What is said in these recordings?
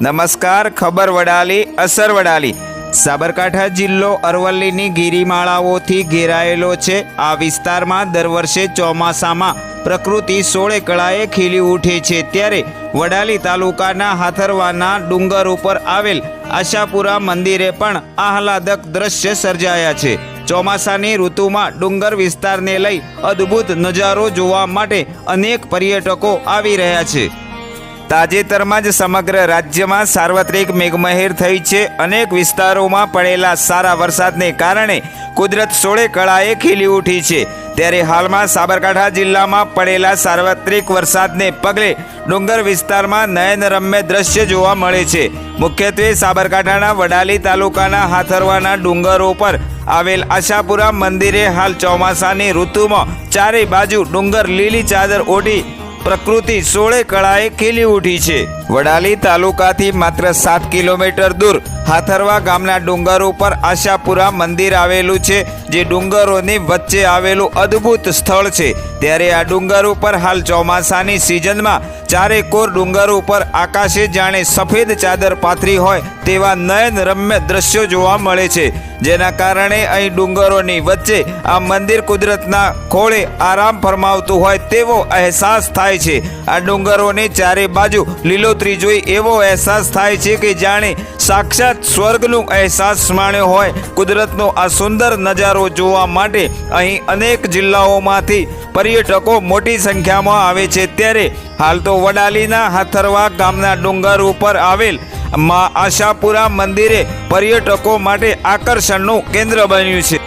નમસ્કાર, ખબર વડાલી, અસર વડાલી. સાબરકાંઠા જિલ્લો અરવલ્લીની ગિરિમાળાઓથી ઘેરાયેલો છે. આ વિસ્તારમાં દર વર્ષે ચોમાસામાં પ્રકૃતિ સોળે કળાએ ખીલી ઉઠે છે. ત્યારે વડાલી તાલુકાના હાથરવાના ડુંગર ઉપર આવેલ આશાપુરા મંદિરે પણ આહલાદક દ્રશ્ય સર્જાયા છે. ચોમાસાની ઋતુમાં ડુંગર વિસ્તારને લઈ અદ્ભુત નજારો જોવા માટે અનેક પર્યટકો આવી રહ્યા છે. તાજેતરમાં જ સમગ્ર રાજ્યમાં સાર્વત્રિક મેઘમહેર થઈ છે. અનેક વિસ્તારોમાં પડેલા સારા વરસાદને કારણે કુદરત સોળે કળાએ ખીલી ઉઠી છે. ત્યારે હાલમાં સાબરકાંઠા જિલ્લામાં પડેલા સાર્વત્રિક વરસાદને પગલે ડુંગર વિસ્તારમાં નયનરમ્ય દ્રશ્ય જોવા મળે છે. મુખ્યત્વે સાબરકાંઠાના વડાલી તાલુકાના હાથરવાના ડુંગરો પર આવેલ આશાપુરા મંદિરે હાલ ચોમાસાની ઋતુમાં ચારે બાજુ ડુંગર લીલી ચાદર ઓઢી પ્રકૃતિ સોળે કળાએ ખીલી ઉઠી છે. વડાલી તાલુકાથી માત્ર સાત કિલોમીટર દૂર હાથરવા ગામના ડુંગર ઉપર આશાપુરા મંદિર આવેલું છે, જે ડુંગરોની વચ્ચે આવેલું અદ્ભુત સ્થળ છે. ત્યારે આ ડુંગર ઉપર હાલ ચોમાસાની સિઝનમાં ચારે કોર ડુંગર ઉપર આકાશે જાણે સફેદ ચાદર પાથરી હોય તેવા નયન રમ્ય દ્રશ્યો જોવા મળે છે. જેના કારણે અહીં ડુંગરોની વચ્ચે આ મંદિર કુદરતના ખોળે આરામ ફરમાવતું હોય તેવો અહેસાસ થાય છે. આ ડુંગરોની ચારે બાજુ લીલોતરી જોઈ એવો અહેસાસ થાય છે કે જાણે સાક્ષાત સ્વર્ગનું અહેસાસ માણ્યો હોય. કુદરતનો આ સુંદર નજારો જોવા માટે અહીં અનેક જિલ્લાઓમાંથી પર્યટકો મોટી સંખ્યામાં આવે છે. ત્યારે હાલ તો વડાલીના હાથરવા ગામના ડુંગર ઉપર આવેલ મા આશાપુરા મંદિરે પર્યટકો માટે આકર્ષણનું કેન્દ્ર બન્યું છે.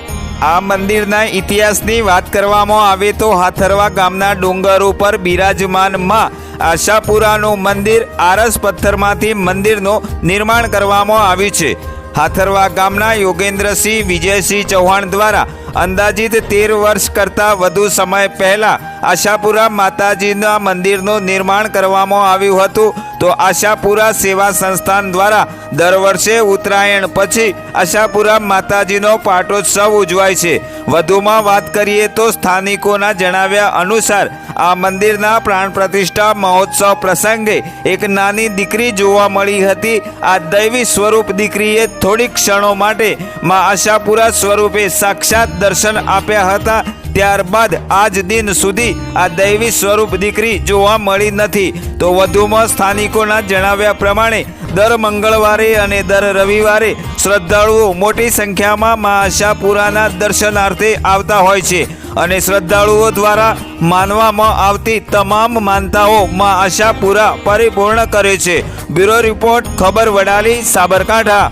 આ મંદિરના ઇતિહાસની વાત કરવામાં આવે તો હાથરવા ગામના ડુંગર ઉપર બિરાજમાનમાં આશાપુરાનું મંદિર આરસ પથ્થરમાંથી મંદિરનું નિર્માણ કરવામાં આવ્યું છે. હાથરવા ગામના યોગેન્દ્રસિંહ વિજયસિંહ ચૌહાણ દ્વારા અંદાજિત તેર વર્ષ કરતાં વધુ સમય પહેલા આશાપુરા માતાજીના મંદિરનું નિર્માણ કરવામાં આવ્યું હતું. તો આશાપુરા સેવા સંસ્થાન દ્વારા દર વર્ષે ઉત્તરાયણ પછી આશાપુરા માતાજીનો પાટોત્સવ ઉજવાય છે. વધુમાં વાત કરીએ તો સ્થાનિકોના જણાવ્યા અનુસાર આ મંદિરના પ્રાણ પ્રતિષ્ઠા મહોત્સવ પ્રસંગે એક નાની દીકરી જોવા મળી હતી. આ દૈવી સ્વરૂપ દીકરીએ થોડીક ક્ષણો માટે માં આશાપુરા સ્વરૂપે સાક્ષાત દર્શન આપ્યા હતા. ત્યારબાદ આજ દિન સુધી આ દૈવી સ્વરૂપ દીકરી જોવા મળી નથી. તો વધુમાં સ્થાનિકોના જણાવ્યા પ્રમાણે, દર મંગળવારે અને દર રવિવારે શ્રદ્ધાળુઓ મોટી સંખ્યામાં મા આશાપુરાના દર્શનાર્થે આવતા હોય છે અને શ્રદ્ધાળુઓ દ્વારા માનવામાં આવતી તમામ માનતાઓ મા આશાપુરા પરિપૂર્ણ કરે છે. બ્યુરો રિપોર્ટ, ખબર વડાલી, સાબરકાંઠા.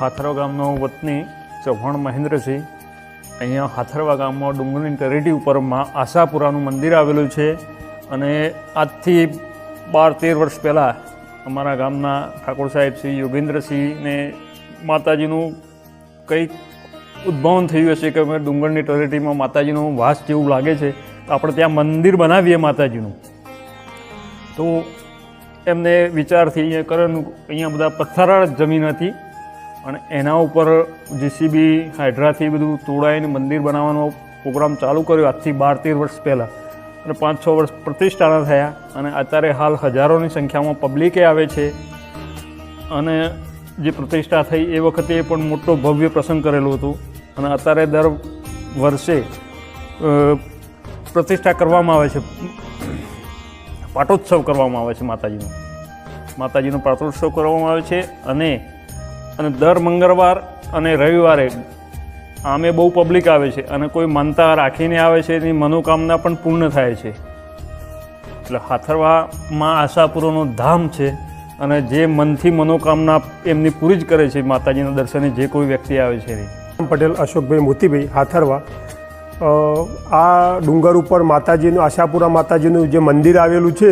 હાથરો ગામનો વતની ચૌહાણ મહેન્દ્રસિંહ. અહીંયા હાથરવા ગામમાં ડુંગરની ટેરેટી ઉપરમાં આશાપુરાનું મંદિર આવેલું છે અને આજથી બાર તેર વર્ષ પહેલાં અમારા ગામના ઠાકોર સાહેબ શ્રી યોગેન્દ્રસિંહને માતાજીનું કંઈક ઉદ્ભવન થયું હશે કે અમે ડુંગરની ટેરેટીમાં માતાજીનો વાસ જેવું લાગે છે, તો આપણે ત્યાં મંદિર બનાવીએ માતાજીનું. તો એમને વિચારથી અહીંયા કરેલું, અહીંયા બધા પથ્થરાળ જ જમીન હતી. અને એના ઉપર જેસીબી હાઇડ્રાથી બધું તોડાઈને મંદિર બનાવવાનો પ્રોગ્રામ ચાલુ કર્યો આજથી બાર તેર વર્ષ પહેલાં. અને પાંચ છ વર્ષ પ્રતિષ્ઠાના થયા અને અત્યારે હાલ હજારોની સંખ્યામાં પબ્લિકે આવે છે. અને જે પ્રતિષ્ઠા થઈ એ વખતે પણ મોટો ભવ્ય પ્રસંગ કરેલો હતો. અને અત્યારે દર વર્ષે પ્રતિષ્ઠા કરવામાં આવે છે. પાટોત્સવ કરવામાં આવે છે માતાજીનો. માતાજીનો પાટોત્સવ કરવામાં આવે છે અને અને દર મંગળવાર અને રવિવારે આમે બહુ પબ્લિક આવે છે અને કોઈ માનતા રાખીને આવે છે એની મનોકામના પણ પૂર્ણ થાય છે. એટલે હાથરવામાં આશાપુરોનો ધામ છે અને જે મનથી મનોકામના એમની પૂરી જ કરે છે માતાજીના દર્શને જે કોઈ વ્યક્તિ આવે છે પટેલ અશોકભાઈ મોતીભાઈ, હાથરવા. આ ડુંગર ઉપર માતાજીનું, આશાપુરા માતાજીનું જે મંદિર આવેલું છે,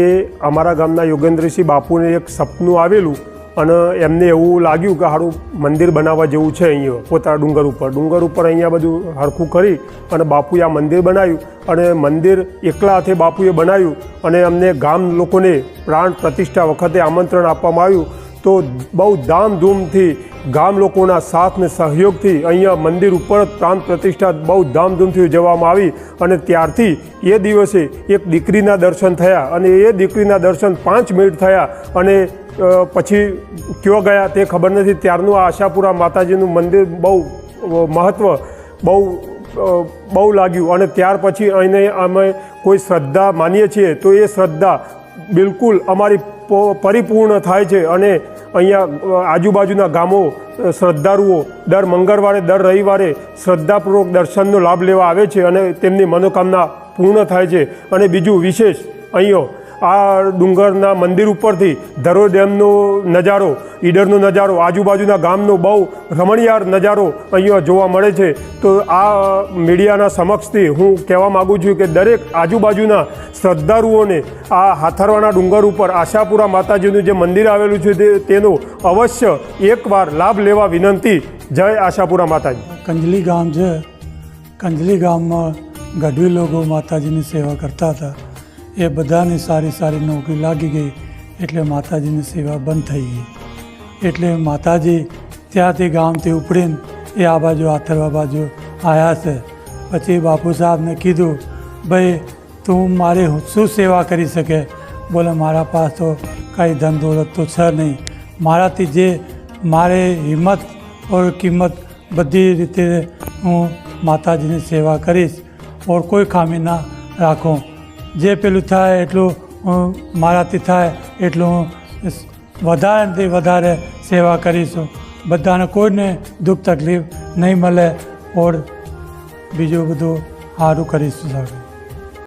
એ અમારા ગામના યોગેન્દ્રસિંહ બાપુને એક સપનું આવેલું અને એમને એવું લાગ્યું કે સારું મંદિર બનાવવા જેવું છે અહીંયા, પોતાના ડુંગર ઉપર. ડુંગર ઉપર અહીંયા બધું હરખું કરી અને બાપુએ આ મંદિર બનાવ્યું અને મંદિર એકલા હાથે બાપુએ બનાવ્યું અને અમને ગામ લોકોને પ્રાણ પ્રતિષ્ઠા વખતે આમંત્રણ આપવામાં આવ્યું. તો બહુ ધામધૂમથી ગામ લોકોના સાથ ને સહયોગથી અહીંયા મંદિર ઉપર પ્રાણ પ્રતિષ્ઠા બહુ ધામધૂમથી ઉજવવામાં આવી અને ત્યારથી એ દિવસે એક દીકરીના દર્શન થયા અને એ દીકરીના દર્શન પાંચ મિનિટ થયા અને પછી ક્યો ગયા તે ખબર નથી. ત્યારનું આ આશાપુરા માતાજીનું મંદિર બહુ મહત્ત્વ બહુ બહુ લાગ્યું અને ત્યાર પછી અહીંને અમે કોઈ શ્રદ્ધા માનીએ છીએ તો એ શ્રદ્ધા બિલકુલ અમારી પરિપૂર્ણ થાય છે અને અહીંયા આજુબાજુના ગામો શ્રદ્ધાળુઓ દર મંગળવારે, દર રવિવારે શ્રદ્ધાપૂર્વક દર્શનનો લાભ લેવા આવે છે અને તેમની મનોકામના પૂર્ણ થાય છે. અને બીજું વિશેષ, અહીંયા આ ડુંગરના મંદિર ઉપરથી ધરો ડેમનો નજારો, ઈડરનો નજારો, આજુબાજુના ગામનો બહુ રમણીયાર નજારો અહીંયા જોવા મળે છે. તો આ મીડિયાના સમક્ષથી હું કહેવા માગું છું કે દરેક આજુબાજુના શ્રદ્ધાળુઓને આ હાથરવાના ડુંગર ઉપર આશાપુરા માતાજીનું જે મંદિર આવેલું છે તે તેનો અવશ્ય એકવાર લાભ લેવા વિનંતી. જય આશાપુરા માતાજી. કંજલી ગામ છે. કંજલી ગામમાં ગઢવી લોકો માતાજીની સેવા કરતા હતા. એ બધાને સારી સારી નોકરી લાગી ગઈ એટલે માતાજીની સેવા બંધ થઈ ગઈ. એટલે માતાજી ત્યાંથી ગામથી ઉપડીને એ આ બાજુ આથરવા બાજુ આવ્યા છે. પછી બાપુ સાહેબને કીધું, ભાઈ, તું મારી શું સેવા કરી શકે? બોલે, મારા પાસે તો કાંઈ ધન દોલત તો છે નહીં. મારાથી જે મારે હિંમત ઓર કિંમત બધી રીતે હું માતાજીની સેવા કરીશ. ઓર કોઈ ખામી ના રાખું. જે પેલું થાય એટલું હું મારાથી થાય એટલું હું વધારેથી વધારે સેવા કરીશું. બધાને કોઈને દુઃખ તકલીફ નહીં મળે, ઓર બીજું બધું સારું કરીશું સાહેબ.